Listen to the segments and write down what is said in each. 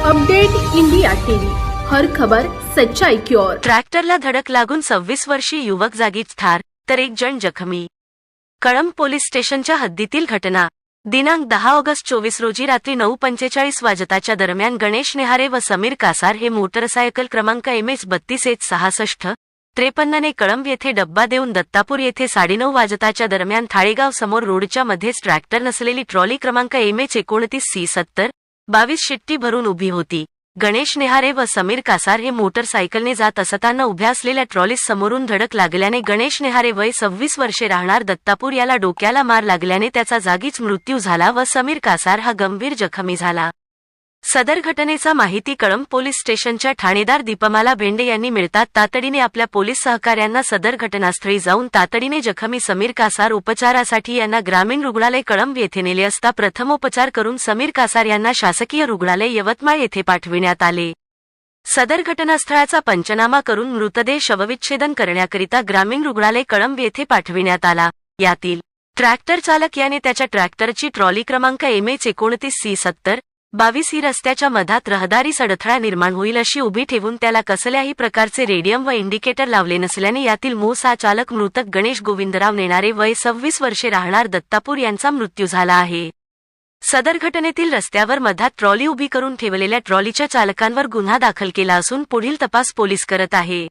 Update India TV. हर खबर सच्चाई की ओर. ट्रॅक्टरला धडक लागून सव्वीस वर्षीय युवक जागीच ठार तर एक जण जखमी. कळंब पोलीस स्टेशनच्या हद्दीतील घटना. दिनांक दहा ऑगस्ट चोवीस रोजी रात्री नऊ पंचेचाळीस वाजताच्या दरम्यान गणेश नेहारे व समीर कासार हे मोटरसायकल क्रमांक एम एच बत्तीस एच सहासष्ट त्रेपन्नने कळंब येथे डब्बा देऊन दत्तापूर येथे साडेनऊ वाजताच्या दरम्यान थाळेगाव समोर रोडच्या मध्येच ट्रॅक्टर नसलेली ट्रॉली क्रमांक एम एच एकोणतीस सी सत्तर बावीस शिट्टी भरून उभी होती. गणेश नेहारे व समीर कासार हे मोटरसायकलने जात असताना उभ्या असलेल्या ट्रॉलीस समोरून धडक लागल्याने गणेश नेहारे वय सव्वीस वर्षे राहणार दत्तापूर याला डोक्याला मार लागल्याने त्याचा जागीच मृत्यू झाला व समीर कासार हा गंभीर जखमी झाला. सदर घटनेचा माहिती कळंब पोलीस स्टेशनच्या ठाणेदार दीपमाला भेंडे यांनी मिळतात तातडीने आपल्या पोलीस सहकाऱ्यांना सदर घटनास्थळी जाऊन तातडीने जखमी समीर कासार उपचारासाठी यांना ग्रामीण रुग्णालय कळंब येथे नेले असता प्रथमोपचार करून समीर कासार यांना शासकीय रुग्णालय यवतमाळ येथे पाठविण्यात आले. सदर घटनास्थळाचा पंचनामा करून मृतदेह शवविच्छेदन करण्याकरिता ग्रामीण रुग्णालय कळंब येथे पाठविण्यात आला. यातील ट्रॅक्टर चालक याने त्याच्या ट्रॅक्टरची ट्रॉली क्रमांक एम एच एकोणतीस सी सत्तर बावीस ही रस्त्याच्या मधात रहदारी सडथळा निर्माण होईल अशी उभी ठेवून त्याला कसल्याही प्रकारचे रेडियम व इंडिकेटर लावले नसल्याने यातील मोसा चालक मृतक गणेश गोविंदराव नेणारे वय सव्वीस वर्षे राहणार दत्तापूर यांचा मृत्यू झाला आहे. सदर घटनेतील रस्त्यावर मधात ट्रॉली उभी करून ठेवलेल्या ट्रॉलीच्या चालकांवर गुन्हा दाखल केला असून पुढील तपास पोलीस करत आहे.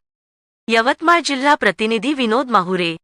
यवतमाळ जिल्हा प्रतिनिधी विनोद माहुरे